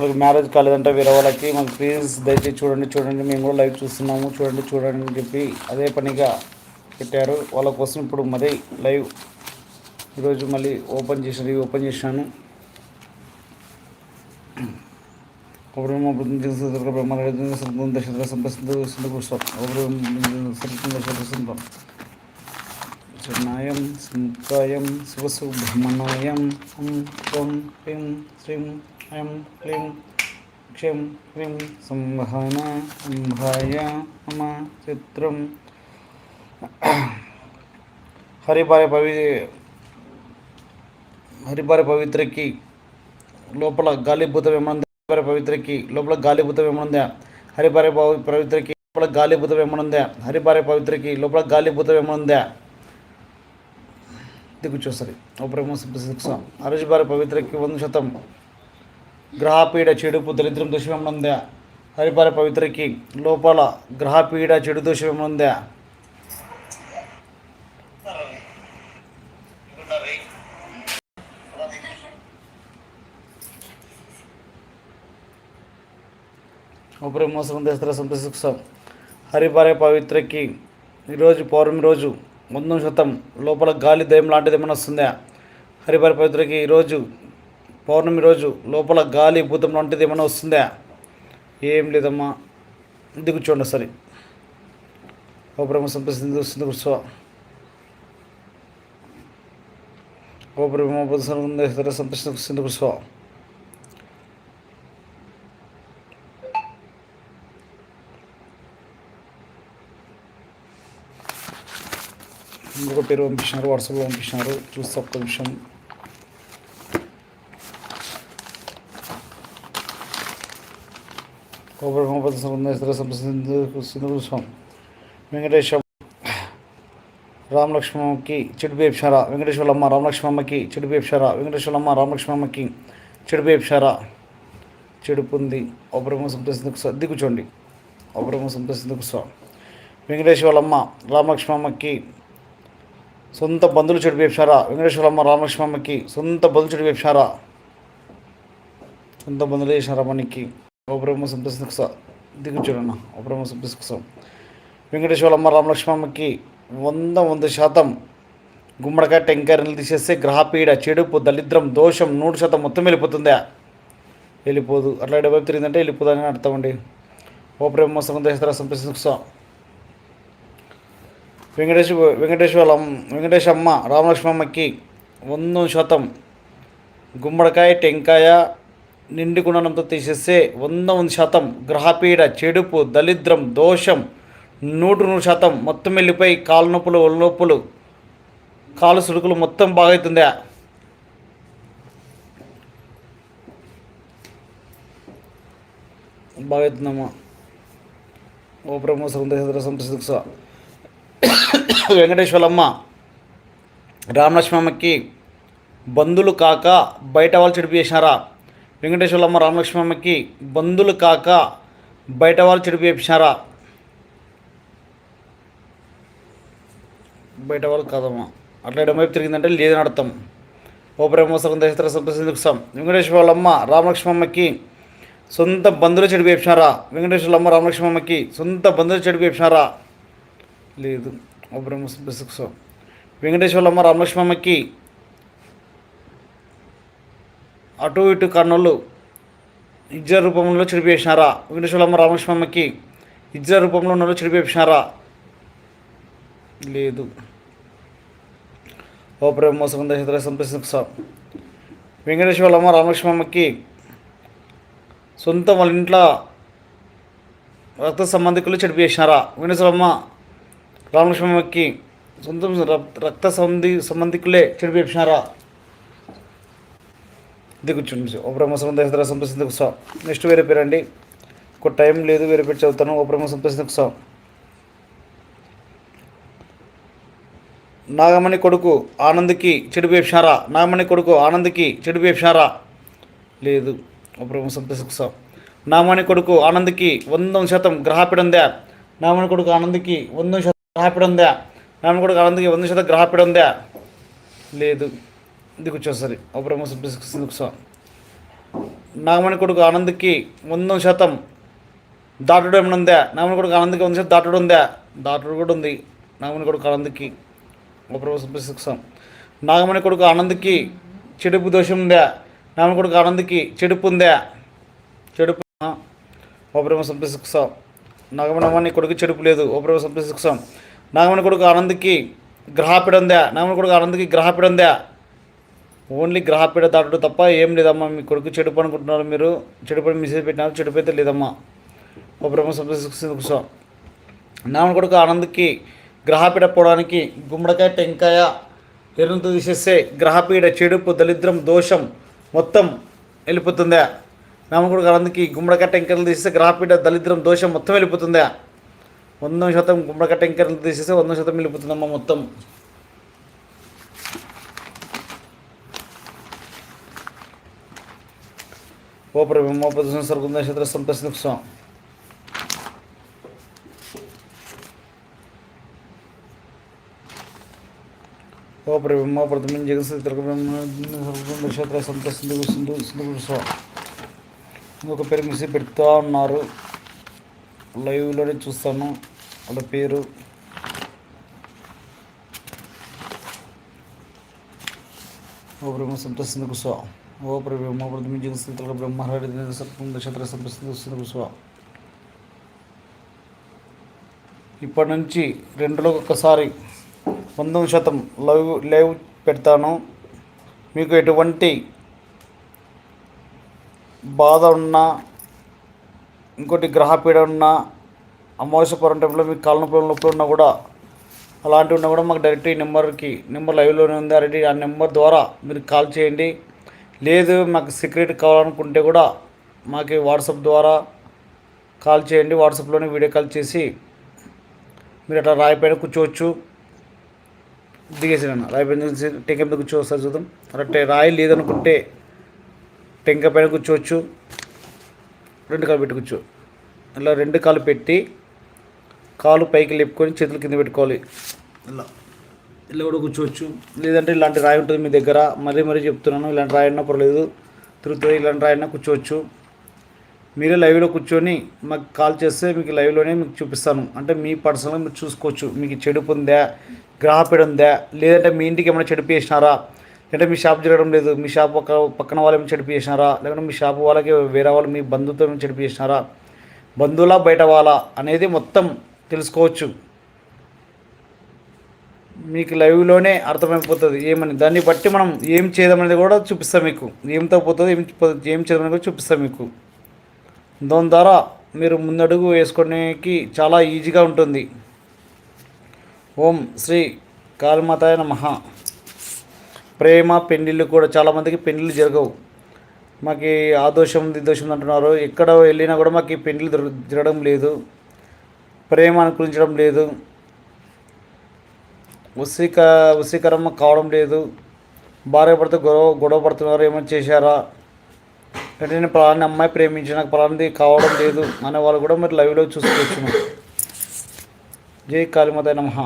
వాళ్ళకి మ్యారేజ్ కాలేదంటే వేరే వాళ్ళకి మాకు ప్లీజ్ దయచేసి చూడండి చూడండి మేము కూడా లైవ్ చూస్తున్నాము చూడండి చూడండి అని చెప్పి అదే పనిగా పెట్టారు. వాళ్ళ కోసం ఇప్పుడు మరీ లైవ్ ఈరోజు మళ్ళీ ఓపెన్ చేసి ఓపెన్ చేసినాను. చిన్నాయం బ్రహ్మ దశరథ సంపద నాయం సంకాయం శివసుబ్రహ్మణాయం శ్రీం ఐం క్లీం క్షం హ్రీం సంహన అంభాయ మమ చిత్రం హరిపాయ పవి హరిపార పవిత్రకి లోపల గాలిభూత విమనంద హరిపార పవిత్రకి లోపల గాలిభూత విమనంద హరిపార పవిత్రకి లోపల గాలిభూత విమనంద హరిపార పవిత్రకి లోపల గాలిభూతం ఏమనుందా దిక్కు చూస్తుంది ఓప్రమ అరజిబారి పవిత్రకి వంద శాతం గ్రహపీడ చెడుపు దరిద్రం దోషమేమనుందా హరిపార పవిత్రకి లోపల గ్రహపీడ చెడు దోషముందా ఉపరి మోసం దసరా సంతోషం హరిపారే పవిత్రకి ఈరోజు పౌర్ణమి రోజు వంద శాతం లోపల గాలి దయం లాంటిది ఏమైనా వస్తుందా? హరిపార పవిత్రకి ఈరోజు పౌర్ణమి రోజు లోపల గాలి భూతం లాంటిది ఏమైనా వస్తుందా? ఏం లేదమ్మా. ఇది కూర్చోండి సరే ఓప్రమ వస్తుంది కూర్చో. ఓప్రమ వస్తుంది కూర్చో. ఇంకొక పేరు పంపించినారు వాట్సాప్లో పంపించినారు. చూస్తే ఒక్క నిమిషం కొబ్బరి మొహమ్మద్ సంబంధించిన వెంకటేశ్వర రామలక్ష్మమ్మకి చెడుపేప్షార వెంకటేశ్వరమ్మ రామలక్ష్మమ్మకి చెడుపేప్షార వెంకటేశ్వరమ్మ రామలక్ష్మమ్మకి చెడుపేప్షార చెడుపుంది అపరమ సంప్రదించ దిగుచోండి కూర్చోండి అపరమ సంప్రదించ వెంకటేశ్వరమ్మ రామలక్ష్మమ్మకి సొంత బంధువులు చెడు వెంకటేశ్వరమ్మ రామలక్ష్మమ్మకి సొంత బంధువులు చెడు సొంత బంధువులు చేసినారా మనకి ఓబ్రహ్మ సంతోష దిగుచుడన్న ఓబ్రహ్మ సంతోష వెంకటేశ్వరమ్మ రామలక్ష్మమ్మకి వంద వంద శాతం గుమ్మడికాయ టెంకాయ తీసేస్తే గ్రహపీడ చెడుపు దరిద్రం దోషం నూరు శాతం మొత్తం వెళ్ళిపోతుందా. వెళ్ళిపోదు. అట్లా డెబ్బై తిరిగిందంటే వెళ్ళిపోదని అర్థం అండి. ఓ బ్రహ్మ సంతోష సంతోష వెంకటేశ్వ వెంకటేశ్వర వెంకటేశమ్మ రామలక్ష్మమ్మకి వంద శాతం గుమ్మడికాయ టెంకాయ నిండి కుండనంతో తీసేస్తే వంద వంద శాతం గ్రహపీడ చెడుపు దరిద్రం దోషం నూటి నూరు శాతం మొత్తం వెళ్ళిపోయి కాలు నొప్పులు ఒళ్ళు నొప్పులు కాలు సుడుకులు మొత్తం బాగవుతుందా బాగవుతుందమ్మా ఓ బ్రహ్మ సందేశ సంప్రదిక్ష వెంకటేశ్వరమ్మ రామలక్ష్మమ్మకి బంధువులు కాక బయట వాళ్ళు చెడిపి చేసినారా? వెంకటేశ్వరమ్మ రామలక్ష్మమ్మకి బంధులు కాక బయట వాళ్ళు చెడిపి చేసినారా బయట వాళ్ళు కాదమ్మా. అట్లా ఎడమవైపు తిరిగిందంటే లేదని అర్థం. ఓ ప్రేమోత్సవం దశరథ సంప్రదిస్తాం వెంకటేశ్వరమ్మ రామలక్ష్మమ్మకి సొంత బంధువులు చెడు చేసినారా వెంకటేశ్వరమ్మ రామలక్ష్మమ్మకి సొంత బంధువులు చెడిపి చేసినారా లేదు. అబ్రహ్మ బిసుక్సో వెంకటేశ్వరమ్మ రామలక్ష్మమ్మకి అటు ఇటు కన్నులు ఇజ్జ రూపంలో చెడిపేసినారా? వెంకటేశ్వరమ్మ రామలక్ష్మమ్మకి ఇజ్జ రూపంలో ఉన్న చెడిపేసినారా? లేదు. ఓ ప్రేమ మోసం సంప్రదిస్తాం వెంకటేశ్వరమ్మ రామలక్ష్మమ్మకి సొంత వాళ్ళ ఇంట్లో రక్త సంబంధికులు చెడిపేసినారా? వెంకటేశ్వరమ్మ రామలక్ష్మమ్మకి సొంతం రక్త సంబంధి సంబంధికులే చెడిపేసినారా? ఇది ఓ బ్రహ్మ సంబంధ సంప్రదించి కూర్చో. నెక్స్ట్ వేరే పేరు ఒక టైం లేదు వేరే పేరు చదువుతాను. ఓ బ్రహ్మ సంప్రదించి కూర్చో. నాగమణి కొడుకు ఆనంద్కి చెడు నాగమణి కొడుకు ఆనంద్కి చెడు లేదు. ఓ బ్రహ్మ సంప్రదించి కూర్చో. నామణి కొడుకు ఆనంద్కి వంద శాతం గ్రహపీడ నామణి కొడుకు ఆనంద్కి వంద శాతం గ్రహపీడ నామణి కొడుకు ఆనంద్కి వంద శాతం గ్రహపిడందా. లేదు. ఇది కూర్చోసరి బ్రహ్మ నాగమణి కొడుకు ఆనంద్కి వంద శాతం దాటుడు ఏమైనా ఉందా నాగమణి కొడుకు ఆనంద్కి వంద శాతం దాటుడు ఉందా? దాటుడు కూడా ఉంది. నాగమణి కొడుకు ఆనంద్కి ఉపశిక్షం నాగమణి కొడుకు ఆనంద్కి చెడుపు దోషం ఉందా? నాగమణి కొడుకు ఆనంద్కి చెడుపు ఉందా? చెడుపు ఓప్రమ సంపశిక్షం నాగమణి కొడుకు చెడుపు లేదు. ఓప్రమ సంపశిక్షం నాగమణి కొడుకు ఆనంద్కి గ్రహపీడ ఉందా? నాగమణి కొడుకు ఆనంద్కి గ్రహపీడ ఉందా? ఓన్లీ గ్రహపీడ దాటుడు తప్ప ఏం లేదమ్మా. మీ కొడుకు చెడుపు అనుకుంటున్నారు మీరు. చెడు పని మెసేజ్ పెట్టినారు చెడు అయితే లేదమ్మా. ఓ బ్రహ్మ సంస్థ నామని కొడుకు ఆనంద్కి గ్రహపీడ పోవడానికి గుమ్మడికాయ టెంకాయ ఎరువుతో తీసేస్తే గ్రహపీడ చెడుపు దరిద్రం దోషం మొత్తం వెళ్ళిపోతుందా. నామకుడు ఆనందకి గుమ్మడికాయ టెంకాయలు తీసేస్తే గ్రహపీడ దరిద్రం దోషం మొత్తం వెళ్ళిపోతుందా. వంద శాతం గుమ్మడికాయ టెంకాయలు తీసేస్తే వంద శాతం వెళ్ళిపోతుందమ్మా మొత్తం. ఓ ప్రభు మా ప్రదర్శన సరుకుంద క్షేత్ర సంప్రశ్నిస్తాం ఓ ప్రభు ప్రథమం జగన్ సరుకుంద క్షేత్ర ఒక పేరు మిసి పెడతా ఉన్నారు. లైవ్లోనే చూస్తాను. వాళ్ళ పేరు. ఓ బ్రహ్మ సంప్రసింది కుస్వ ఓ బ్రహ్మ ప్రతి జగస్థితుల బ్రహ్మహరి సర్పం నక్షత్ర సంప్రసింది కుస్వ ఇప్పటి నుంచి రెండులో ఒకసారి వంద శాతం లైవ్ లైవ్ పెడతాను. మీకు ఎటువంటి బాధ ఉన్నా ఇంకోటి గ్రహపీడ ఉన్నా అమావాస్య పౌర్ణమి టైంలో మీకు కాళ్ళ నొప్పులు నొప్పులు ఉన్నా కూడా అలాంటివి ఉన్నా కూడా మాకు డైరెక్ట్ ఈ నెంబర్కి నెంబర్ లైవ్లోనే ఉంది. ఆల్రెడీ ఆ నెంబర్ ద్వారా మీరు కాల్ చేయండి. లేదు మాకు సీక్రెట్ కావాలనుకుంటే కూడా మాకు వాట్సాప్ ద్వారా కాల్ చేయండి. వాట్సాప్లోనే వీడియో కాల్ చేసి మీరు అట్లా రాయిపైన కూర్చోవచ్చు. దిగేసిన రాయిపైన టెంక మీద కూర్చోవచ్చు చూద్దాం. అలా రాయి లేదనుకుంటే టెంక పైన కూర్చోవచ్చు. రెండు కాలు పెట్టి కూర్చో. ఇలా రెండు కాలు పెట్టి కాలు పైకి లేపుకొని చేతులు కింద పెట్టుకోవాలి. ఇలా ఇలా కూడా కూర్చోవచ్చు. లేదంటే ఇలాంటి రాయి ఉంటుంది మీ దగ్గర. మరీ మరీ చెప్తున్నాను ఇలాంటి రాయి అయినా పర్లేదు. తిరుగుతుంది ఇలాంటి రాయి అయినా కూర్చోవచ్చు. మీరే లైవ్లో కూర్చొని మాకు కాల్ చేస్తే మీకు లైవ్లోనే మీకు చూపిస్తాను. అంటే మీ పర్సనల్గా మీరు చూసుకోవచ్చు. మీకు చెడుపు ఉందా గ్రహపీడ ఉందా లేదంటే మీ ఇంటికి ఏమైనా చెడుపు చేసినారా లేదంటే మీ షాప్ జరగడం లేదు మీ షాప్ పక్క పక్కన వాళ్ళు ఏమైనా చెడుపు చేసినారా లేకుంటే మీ షాప్ వాళ్ళకి వేరే వాళ్ళు మీ బంధువుతో ఏమైనా చెడుపు చేసినారా బంధువులా బయట వాళ్ళ అనేది మొత్తం తెలుసుకోవచ్చు. మీకు లైవ్లోనే అర్థమైపోతుంది ఏమని. దాన్ని బట్టి మనం ఏం చేద్దామనేది కూడా చూపిస్తాం మీకు. ఏం పోతుంది ఏం ఏం చేద్దామని కూడా చూపిస్తాం మీకు. దాని ద్వారా మీరు ముందడుగు వేసుకోవడానికి చాలా ఈజీగా ఉంటుంది. ఓం శ్రీ కాళమాతాయ నమః. ప్రేమ పెళ్ళిళ్ళు కూడా చాలామందికి పెళ్ళిళ్ళు జరగవు. మాకు ఆ దోషం ఉంది ఈ దోషం అంటున్నారు ఎక్కడ వెళ్ళినా కూడా మాకు ఈ పెళ్ళిళ్ళు జరగడం లేదు. ప్రేమ అనుకరించడం లేదు. ఉసిక ఉసికరం కావడం లేదు. భార్య భర్త గొడవ గొడవ పడుతున్నారు ఏమైనా చేశారా? అంటే నేను పలాని అమ్మాయి ప్రేమించి నాకు పలానిది కావడం లేదు అనే వాళ్ళు కూడా మీరు లైవ్లో చూసుకోవచ్చు జై కాళీమాత నమహ